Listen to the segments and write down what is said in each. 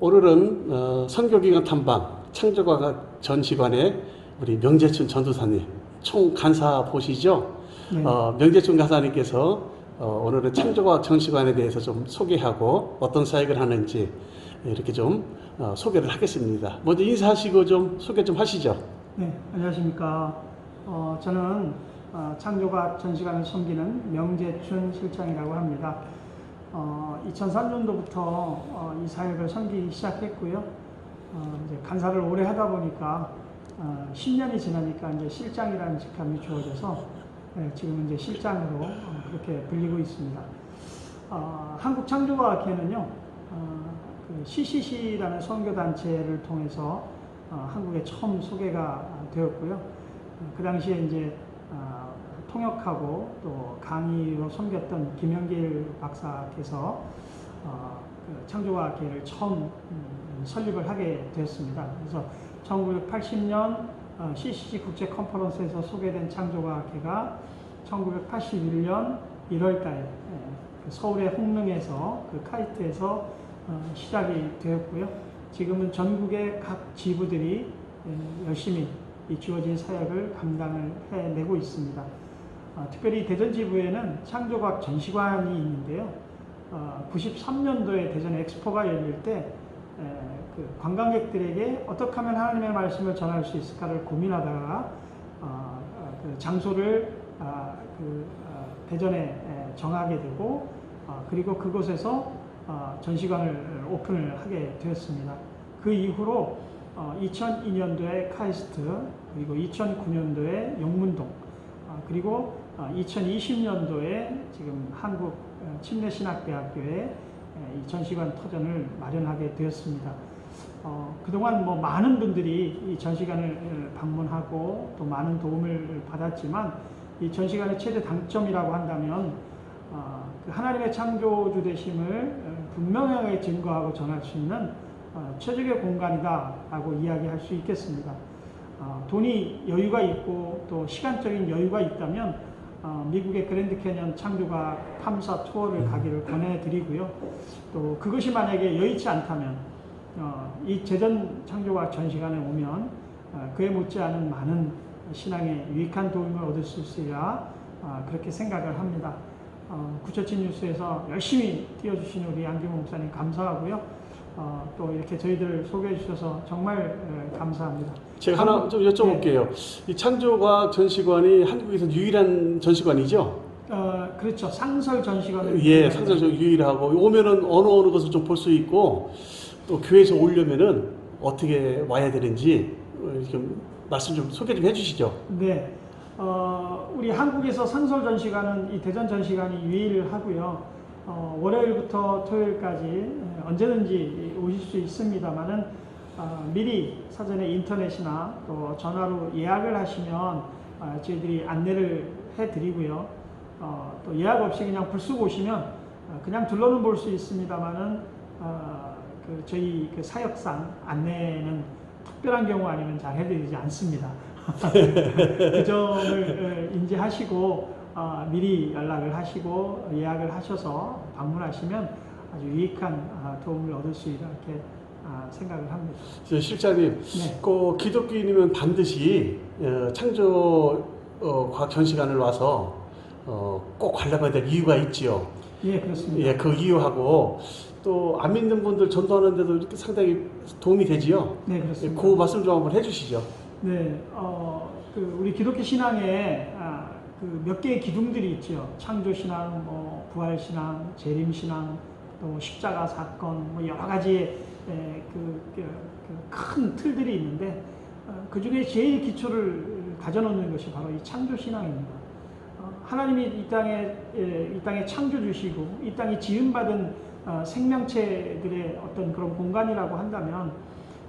오늘은 어, 선교기관 탐방 창조과학 전시관의 우리 명재춘 전도사님 총 간사 보시죠. 네. 어, 명재춘 간사님께서 어, 오늘은 창조과학 전시관에 대해서 좀 소개하고 어떤 사역을 하는지 이렇게 좀 어, 소개를 하겠습니다. 먼저 인사하시고 좀 소개 좀 하시죠. 네, 안녕하십니까. 어, 저는 어, 창조과학 전시관을 섬기는 명재춘 실장이라고 합니다. 어, 2003년도부터 어, 이 사역을 섬기기 시작했고요. 어, 이제 간사를 오래 하다 보니까 어, 10년이 지나니까 이제 실장이라는 직함이 주어져서 네, 지금 이제 실장으로 어, 그렇게 불리고 있습니다. 어, 한국 창조과학회는요, 어, 그 CCC라는 선교 단체를 통해서 어, 한국에 처음 소개가 되었고요. 어, 그 당시에 이제 어, 통역하고 또 강의로 섬겼던 김영길 박사께서 어, 그 창조과학회를 처음 음, 설립을 하게 되었습니다. 그래서 1980년 어, CCC 국제 컨퍼런스에서 소개된 창조과학회가 1981년 1월달 그 서울의 홍릉에서 그 카이트에서 어, 시작이 되었고요. 지금은 전국의 각 지부들이 예, 열심히 이 주어진 사역을 감당을 해내고 있습니다. 어, 특별히 대전 지부에는 창조과학 전시관이 있는데요. 어, 93년도에 대전 엑스포가 열릴 때 에, 그 관광객들에게 어떻게 하면 하나님의 말씀을 전할 수 있을까를 고민하다가 어, 어, 그 장소를 아, 그, 어, 대전에 에, 정하게 되고 어, 그리고 그곳에서 어, 전시관을 오픈을 하게 되었습니다. 그 이후로 어, 2002년도에 카이스트 그리고 2009년도에 영문동 어, 그리고 어, 2020년도에 지금 한국 어, 침례신학대학교에 에, 이 전시관 터전을 마련하게 되었습니다. 어, 그동안 뭐 많은 분들이 이 전시관을 어, 방문하고 또 많은 도움을 받았지만 이 전시관의 최대 장점이라고 한다면 어, 그 하나님의 창조주 되심을 어, 분명하게 증거하고 전할 수 있는 어, 최적의 공간이다라고 이야기할 수 있겠습니다. 어, 돈이 여유가 있고 또 시간적인 여유가 있다면 어, 미국의 그랜드 캐년 창조가 탐사 투어를 가기를 권해드리고요. 또 그것이 만약에 여의치 않다면 어, 이 재전 창조가 전시관에 오면 어, 그에 못지않은 많은 신앙에 유익한 도움을 얻을 수 있으리라 어, 그렇게 생각을 합니다. 어, 구처친 뉴스에서 열심히 띄워주신 우리 안규 목사님 감사하고요. 어, 또 이렇게 저희들을 소개해 주셔서 정말 에, 감사합니다. 제가 하나 좀 여쭤볼게요. 이 창조과학 전시관이 한국에서 유일한 전시관이죠? 어, 그렇죠. 상설 전시관을 예, 상상적 유일하고 오면은 어느 어느 것을 좀 볼 수 있고 또 교회에서 오려면은 어떻게 와야 되는지 어, 좀 말씀 좀 소개 좀 해주시죠. 네. 어, 우리 한국에서 상설 전시관은 이 대전 전시관이 유일하고요. 어, 월요일부터 토요일까지 에, 언제든지 오실 수 있습니다만은 어, 미리 사전에 인터넷이나 또 전화로 예약을 하시면 어, 저희들이 안내를 해드리고요. 어, 또 예약 없이 그냥 불쑥 오시면 어, 그냥 둘러는 볼 수 있습니다만은 어, 그 저희 그 사역상 안내는 특별한 경우 아니면 잘 해드리지 않습니다. 그 점을 어, 인지하시고 어, 미리 연락을 하시고 예약을 하셔서 방문하시면 아주 유익한 아, 도움을 얻을 수 있다 이렇게 아, 생각을 합니다. 저 실장님, 네. 그 기독교인이면 반드시 어, 창조 어, 과학 전시관을 와서 어, 꼭 관람해야 될 이유가 있지요. 예, 그렇습니다. 예, 그 이유하고 또 안 믿는 분들 전도하는데도 이렇게 상당히 도움이 되지요. 네, 예, 그렇습니다. 그 말씀 좀 한번 해주시죠. 네, 어, 그 우리 기독교 신앙에 아, 그 몇 개의 기둥들이 있죠. 창조 신앙, 뭐 부활 신앙, 재림 신앙, 또 십자가 사건, 뭐 여러 가지의 그큰 틀들이 있는데 어, 그 중에 제일 기초를 가져놓는 것이 바로 이 창조 신앙입니다. 어, 하나님이 이 땅에 에, 이 땅에 창조 주시고 이 땅이 지음 받은 어, 생명체들의 어떤 그런 공간이라고 한다면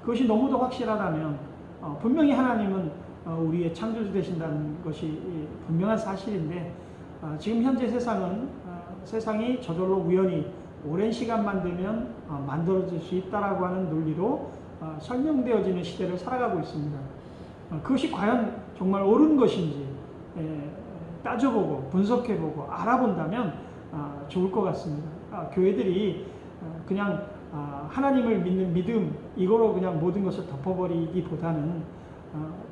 그것이 너무도 확실하다면 어, 분명히 하나님은 어, 우리의 창조주 되신다는 것이 이 분명한 사실인데 어, 지금 현재 세상은 어, 세상이 저절로 우연히 오랜 시간만 되면 어, 만들어질 수 있다라고 하는 논리로 어, 설명되어지는 시대를 살아가고 있습니다. 어, 그것이 과연 정말 옳은 것인지 에, 따져보고 분석해보고 알아본다면 아, 좋을 것 같습니다. 아, 교회들이 어, 그냥 아, 하나님을 믿는 믿음 이거로 그냥 모든 것을 덮어버리기보다는 어,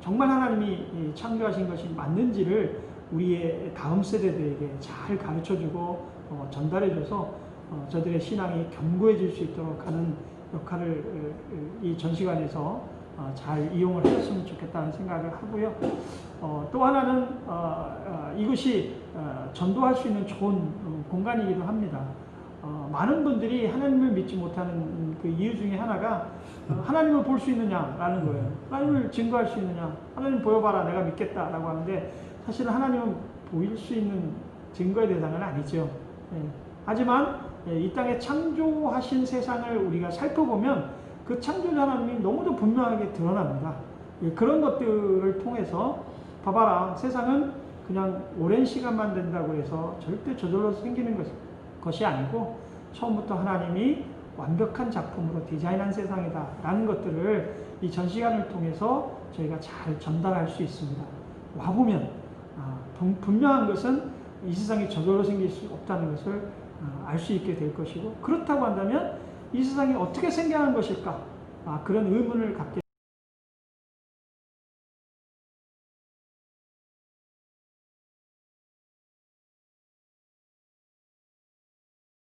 정말 하나님이 이 창조하신 것이 맞는지를 우리의 다음 세대들에게 잘 가르쳐주고 어, 전달해줘서 어, 저들의 신앙이 견고해질 수 있도록 하는 역할을 어, 이 전시관에서 어, 잘 이용을 하셨으면 좋겠다는 생각을 하고요. 어, 또 하나는 어, 어, 어, 전도할 수 있는 좋은 어, 공간이기도 합니다. 어, 많은 분들이 하나님을 믿지 못하는 그 이유 중에 하나가 어, 하나님을 볼 수 있느냐라는 거예요. 하나님을 증거할 수 있느냐? 하나님 보여봐라, 내가 믿겠다라고 하는데 사실은 하나님은 보일 수 있는 증거의 대상은 아니죠. 예. 하지만 예, 이 땅에 창조하신 세상을 우리가 살펴보면 그 창조자 하나님이 너무도 분명하게 드러납니다. 예, 그런 것들을 통해서 봐봐라 세상은 그냥 오랜 시간만 된다고 해서 절대 저절로 생기는 것, 것이 아니고 처음부터 하나님이 완벽한 작품으로 디자인한 세상이다 라는 것들을 이 전시관을 통해서 저희가 잘 전달할 수 있습니다. 와보면 아, 분- 분명한 것은 이 세상이 저절로 생길 수 없다는 것을 아, 알수 있게 될 것이고 그렇다고 한다면 이 세상이 어떻게 생겨난 것일까 아, 그런 의문을 갖게